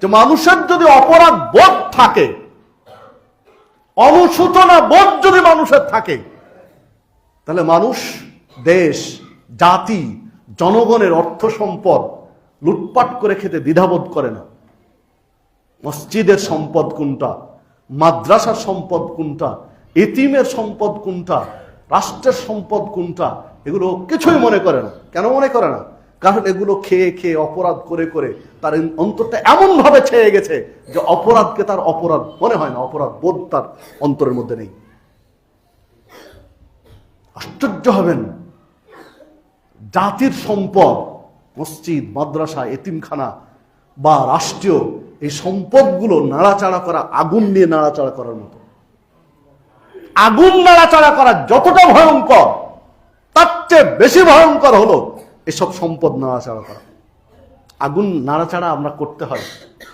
যে মানুষের যদি অপরাধ বোধ থাকে অনুসূচনা বোধ যদি মানুষের থাকে, তাহলে মানুষ, দেশ, জাতি, জনগণের অর্থ সম্পদ লুটপাট করে খেতে দ্বিধাবোধ করে না। মসজিদের সম্পদ কোনটা? মাদ্রাসার সম্পদ কোনটা? এতিমের সম্পদ কোনটা? রাষ্ট্রের সম্পদ কোনটা? এগুলো কিছুই মনে করে না। কেন মনে করে না? কারণ এগুলো খেয়ে খেয়ে অপরাধ করে করে তার অন্তরটা এমন ভাবে ছেয়ে গেছে যে অপরাধকে তার অপরাধ মনে হয় না, অপরাধ বোধ তার অন্তরের মধ্যে নেই। আশ্চর্য হবেন, জাতির সম্পদ, মসজিদ, মাদ্রাসা, এতিমখানা বা রাষ্ট্রীয় এই সম্পদগুলো নাড়াচাড়া করা, আগুন নিয়ে নাড়াচাড়া করার মতো। আগুন নাড়াচাড়া করা যতটা ভয়ঙ্কর, তার চেয়ে বেশি ভয়ঙ্কর হলো এসব সম্পদ নাড়াচাড়া করা। আগুন নাড়াচাড়া আমরা করতে হয়।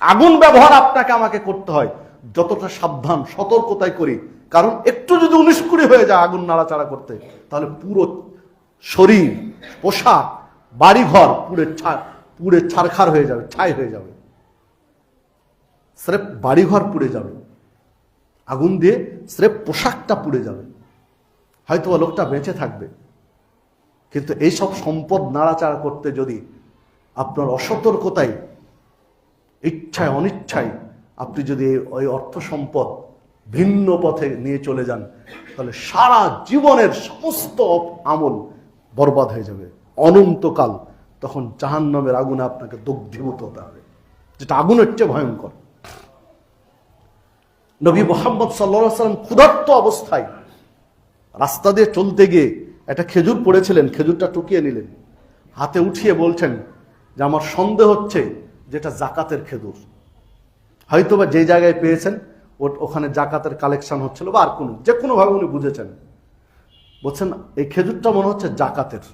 আগুন ব্যবহার আপনাকে আমাকে করতে হয়। যতটা সাবধান, সতর্কতায় করি। কারণ একটু যদি উনিশ কুড়ি হয়ে যায় আগুন নাড়াচাড়া করতে, তাহলে পুরো শরীর, পোশাক, বাড়িঘর পুরে পুড়ে ছারখার হয়ে যাবে, ছাই হয়ে যাবে। স্রেফ বাড়িঘর পুড়ে যাবে। আগুন দিয়ে স্রেফ পোশাকটা পুড়ে যাবে। হয়তো লোকটা বেঁচে থাকবে। কিন্তু এইসব সম্পদ নাড়াচাড়া করতে যদি আপনার অসতর্কতায়, ইচ্ছায়, অনিচ্ছায় আপনি যদি ওই অর্থ সম্পদ ভিন্ন পথে নিয়ে চলে যান, তাহলে সারা জীবনের সমস্ত আমল বরবাদ হয়ে যাবে। অনন্তকাল তখন জাহান্নামের আগুনে আপনাকে দগ্ধীভূত হতে হবে, যেটা আগুনের চেয়ে ভয়ঙ্কর। নবী মোহাম্মদ সাল্লা সাল্লাম ক্ষুধার্ত অবস্থায় রাস্তা দিয়ে চলতে গিয়ে একটা খেজুর পড়েছিলেন, খেজুরটা টুকিয়ে নিলেন। হাতে উঠিয়ে বলছেন যে আমার সন্দেহ হচ্ছে যেটা জাকাতের খেজুর। হয়তোবা যে জায়গায় পেয়েছেন ওখানে জাকাতের কালেকশন হচ্ছিল বা আর কোনো যে কোনোভাবে উনি বুঝেছেন। বলছেন, এই খেজুরটা মনে হচ্ছে জাকাতের,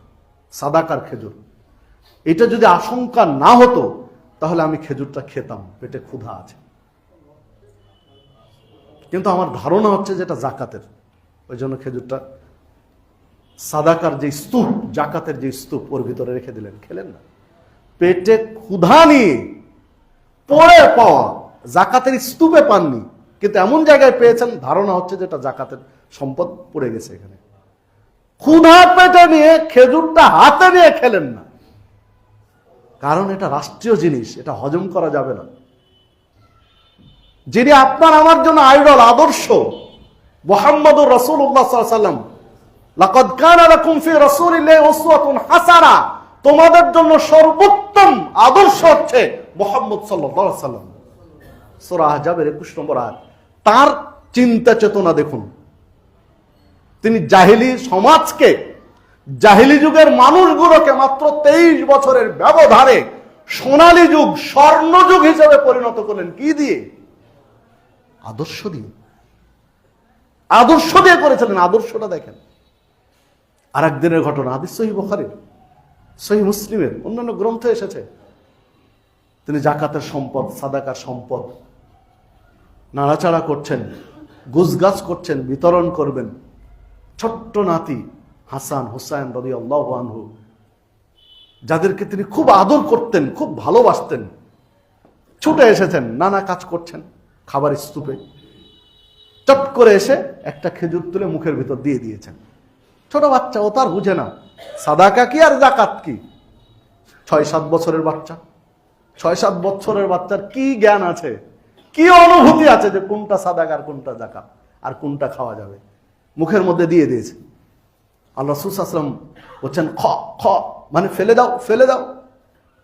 সাদাকার খেজুর। এটা যদি আশঙ্কা না হতো, তাহলে আমি খেজুরটা খেতাম, পেটে ক্ষুধা আছে। কিন্তু আমার ধারণা হচ্ছে যেটা জাকাতের। ওই জন্য খেজুরটা সাদাকার যে স্তূপ, জাকাতের যে স্তূপ, ওর ভিতরে রেখে দিলেন। খেলেন না। পেটে ক্ষুধা নিয়ে পরে পাওয়া জাকাতের স্তূপে পাননি। কিন্তু এমন জায়গায় পেয়েছেন, ধারণা হচ্ছে যেটা জাকাতের সম্পদ পড়ে গেছে এখানে। ক্ষুধা পেটে নিয়ে, খেজুরটা হাতে নিয়ে খেলেন না। কারণ এটা রাষ্ট্রীয় জিনিস, এটা হজম করা যাবে না। যিনি আপনার, আমার জন্য আইডল, আদর্শ, মোহাম্মদুর রসুল্লাহ সাল্লাম লাকাদ কানা লাকুম উসওয়াতুন হাসানা। তোমাদের জন্য সর্বোত্তম আদর্শ হচ্ছে মোহাম্মদ সাল্লাল্লাহু আলাইহি সাল্লাম সূরা আহজাবের 21 নম্বর আয়াত। তার চিন্তা চেতনা দেখুন। তিনি জাহিলি সমাজকে, জাহিলি যুগের মানুষগুলোকে মাত্র তেইশ বছরের ব্যবধানে সোনালী যুগ স্বর্ণযুগ হিসেবে পরিণত করলেন। কি দিয়ে? আদর্শ দিয়ে। আদর্শ দিয়ে করেছিলেন। আদর্শটা দেখেন। আর একদিনের ঘটনা, হাদিস সহি বখারের, সহি মুসলিমের, অন্যান্য গ্রন্থে এসেছে। তিনি জাকাতের সম্পদ, সাদাকার সম্পদ নাড়াচাড়া করছেন গুজগাছ করছেন, বিতরণ করবেন। ছোট্ট নাতি হাসান হুসাইন রবি আল্লাহ আনহু, যাদেরকে তিনি খুব আদর করতেন, খুব ভালোবাসতেন, ছুটে এসেছেন, নানা কাজ করছেন খাবার স্তূপে। চট করে এসে একটা খেজুর তুলে মুখের ভিতর দিয়ে দিয়েছেন। ছোট বাচ্চা, ও তার বুঝে না। সাদাকা কি আর জাকাত কি? ছয়, সাত বছরের বাচ্চা। ছয়, সাত বছরের বাচ্চার কি জ্ঞান আছে? কি অনুভূতি আছে যে কোনটা সাদাক আর কোনটা জাকাত? আর কোনটা খাওয়া যাবে? মুখের মধ্যে দিয়ে দিয়েছে। আল্লাহ সুসাসলাম বলছেন, খ খ মানে ফেলে দাও ফেলে দাও।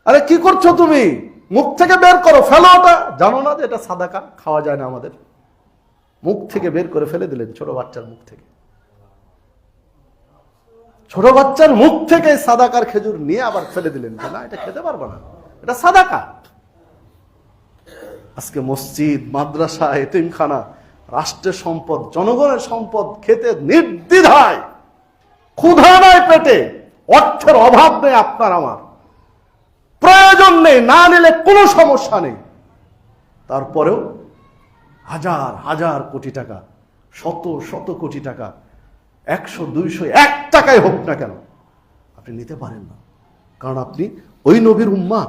আরে কি করছ তুমি? মুখ থেকে বের করো, ফেলো ওটা। জানো না যে এটা সাদাকা? খাওয়া যায় না আমাদের। মুখ থেকে বের করে ফেলে দিলেন ছোট বাচ্চার মুখ থেকে। ছোট বাচ্চার মুখ থেকে সাদাকার খেজুর নিয়ে আবার ফেলে দিলেন। না এটা খেতে পারব না। এটা সাদাকা। আজকে মসজিদ, মাদ্রাসা, এতিমখানা, রাষ্ট্রের সম্পদ, জনগণের সম্পদ খেতে নির্দ্বিধায়। ক্ষুধা নয় পেটে, অর্থের অভাব নেই আপনার আমার। প্রয়োজন নেই, না নিলে কোনো সমস্যা নেই। তারপরেও হাজার হাজার কোটি টাকা, শত শত কোটি টাকা একশো, দুইশো, এক টাকায় হোক না কেন, আপনি নিতে পারেন না। কারণ আপনি ওই নবীর উম্মা,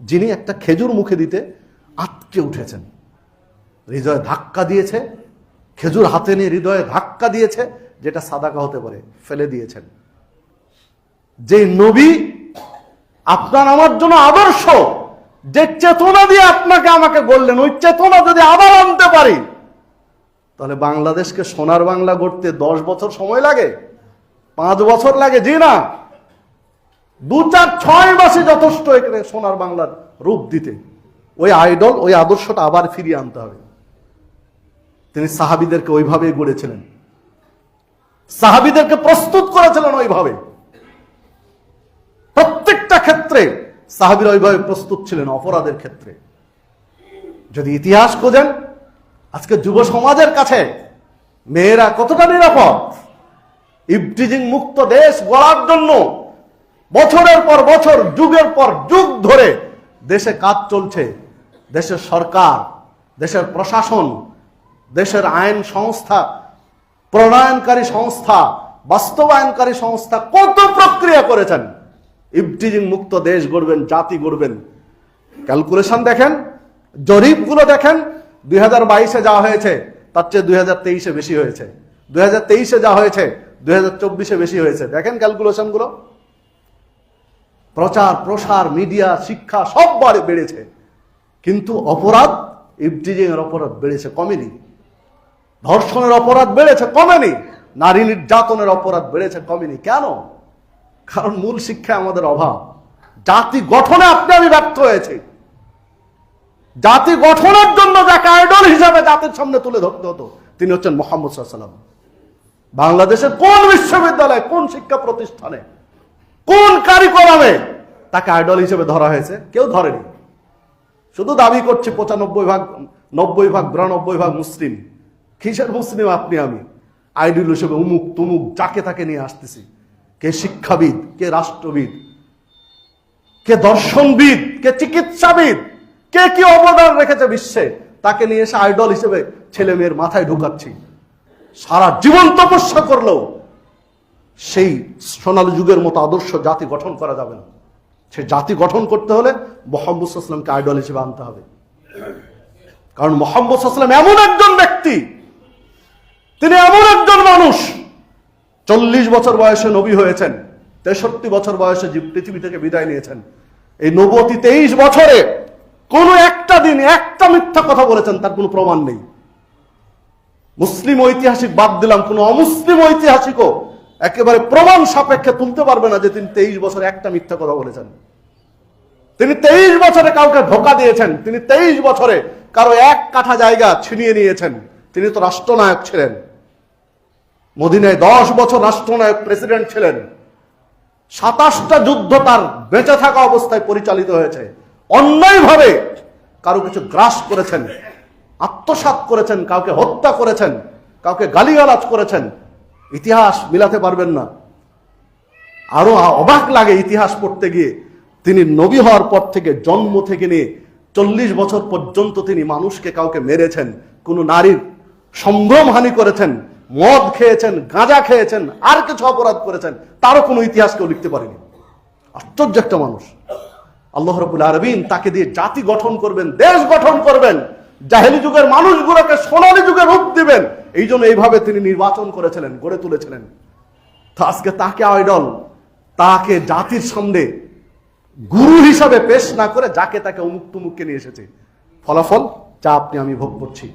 যিনি একটা খেজুর মুখে দিতে আটকে উঠেছেন। হৃদয়ে ধাক্কা দিয়েছে, খেজুর হাতে নিয়ে হৃদয়ে ধাক্কা দিয়েছে, যেটা সাদাকা হতে পারে, ফেলে দিয়েছেন। যে নবী আপনার আমার জন্য আদর্শ, যে চেতনা দিয়ে আপনাকে আমাকে বললেন ওই চেতনা যদি আবার আনতে পারি তাহলে বাংলাদেশকে সোনার বাংলা গড়তে দশ বছর সময় লাগে? পাঁচ বছর লাগে? জি না। দু চার ছয় মাসে যথেষ্ট এখানে সোনার বাংলার রূপ দিতে। ওই আইডল, ওই আদর্শটা আবার ফিরিয়ে আনতে হবে। তিনি সাহাবিদেরকে ওইভাবেই গড়েছিলেন। সাহাবিদেরকে প্রস্তুত করেছিলেন ওইভাবে। প্রত্যেকটা ক্ষেত্রে সাহাবিরা ওইভাবে প্রস্তুত ছিলেন, অপরাধের ক্ষেত্রে। যদি ইতিহাস খোঁজেন আজকে যুব সমাজের কাছে মেয়েরা কতটা নিরাপদ? ইফটিজিং মুক্ত দেশ গড়ার জন্য বছরের পর বছর, যুগের পর যুগ ধরে দেশে কাজ চলছে। দেশের সরকার, দেশের প্রশাসন, দেশের আইন সংস্থা, প্রণয়নকারী সংস্থা, বাস্তবায়নকারী সংস্থা কত প্রক্রিয়া করেছেন? ইফটিজিং মুক্ত দেশ গড়বেন, জাতি গড়বেন। ক্যালকুলেশন দেখেন, জরিপগুলো দেখেন দুই হাজার বাইশে যা হয়েছে, তার চেয়ে দুই হাজার তেইশে বেশি হয়েছে। দুই হাজার তেইশে যা হয়েছে, দুই হাজার চব্বিশে বেশি হয়েছে। দেখেন ক্যালকুলেশনগুলো প্রচার, প্রসার মিডিয়া শিক্ষা সব বাড়ে বেড়েছে। কিন্তু অপরাধ ইফটিজিং এর অপরাধ বেড়েছে কমেনি। ধর্ষণের অপরাধ বেড়েছে কমেনি। নারী নির্যাতনের অপরাধ বেড়েছে কমেনি। কেন? কারণ মূল শিক্ষায় আমাদের অভাব। জাতি গঠনে আপনি আমি ব্যর্থ হয়েছি। জাতি গঠনের জন্য যাকে আইডল হিসাবে জাতির সামনে তুলে ধরতে হতো, তিনি হচ্ছেন মোহাম্মদ সাল্লাম বাংলাদেশের কোন বিশ্ববিদ্যালয়ে, কোন শিক্ষা প্রতিষ্ঠানে, কোন কারিকুলামে তাকে আইডল হিসেবে ধরা হয়েছে, কেউ ধরেনি। শুধু দাবি করছে পঁচানব্বই ভাগ, নব্বই ভাগ, বিরানব্বই ভাগ মুসলিম। কিসের মুসলিম আপনি আমি? আইডল হিসেবে উমুক তুমুক যাকে তাকে নিয়ে আসতেছি। কে শিক্ষাবিদ, কে রাষ্ট্রবিদ, কে দর্শনবিদ, কে চিকিৎসাবিদ কে কি অবদান রেখেছে বিশ্বে? তাকে নিয়ে এসে আইডল হিসেবে ছেলে মেয়ের মাথায় ঢুকাচ্ছি। সারা জীবন তপস্যা করলেও সেই সোনালী যুগের মতো আদর্শ জাতি গঠন করা যাবে না। সে জাতি গঠন করতে হলে মোহাম্মদ সাল্লামকে আইডল হিসেবে আনতে হবে। কারণ মোহাম্মদ সাল্লাম এমন একজন ব্যক্তি, তিনি এমন একজন মানুষ, চল্লিশ বছর বয়সে নবী হয়েছেন, তেষট্টি বছর বয়সে পৃথিবী থেকে বিদায় নিয়েছেন। এই নবতী তেইশ বছরে কোনো একটা দিন একটা মিথ্যা কথা বলেছেন, তার কোনো প্রমাণ নেই। মুসলিম ঐতিহাসিক বাদ দিলাম, কোন অমুসলিম ঐতিহাসিকও একেবারে প্রমাণ সাপেক্ষে তুলতে পারবে না যে তিনি তেইশ বছরে একটা মিথ্যা কথা বলেছেন। তিনি তেইশ বছরে কাউকে ধোকা দিয়েছেন, তিনি তেইশ বছরে কারও এক কাঠা জায়গা ছিনিয়ে নিয়েছেন, তিনি তো রাষ্ট্রনায়ক ছিলেন। মদিনায় দশ বছর রাষ্ট্রনায়ক প্রেসিডেন্ট ছিলেন। সাতাশটা যুদ্ধ তার বেঁচে থাকা অবস্থায় পরিচালিত হয়েছে। অন্যায়ভাবে কারও কিছু গ্রাস করেছেন, আত্মসাৎ করেছেন, কাউকে হত্যা করেছেন, কাউকে গালিগালাজ করেছেন, ইতিহাস মিলাতে পারবেন না। আরও অবাক লাগে ইতিহাস পড়তে গিয়ে, তিনি নবী হওয়ার পর থেকে, জন্ম থেকে নিয়ে চল্লিশ বছর পর্যন্ত তিনি মানুষকে কাউকে মেরেছেন, কোনো নারীর সম্ভ্রম হানি করেছেন, মদ খেয়েছেন, গাঁজা খেয়েছেন, আর কিছু অপরাধ করেছেন, তারও কোনো ইতিহাস কেউ লিখতে পারেনি। আশ্চর্য একটা মানুষ। আল্লাহ রবুল আরবিন তাকে দিয়ে জাতি গঠন করবেন, দেশ গঠন করবেন। জাহেলি যুগের মানুষগুলোকে সোনালি যুগে রূপ দিবেন। এই জন্য এইভাবে তিনি নির্বাচন করেছিলেন, গড়ে তুলেছিলেন। আজকে তাকে আইডল তাকে জাতির সামনে গুরু হিসাবে পেশ না করে যাকে তাকে অমুক তুমুককে নিয়ে এসেছে। ফলাফল যা আপনি আমি ভোগ করছি।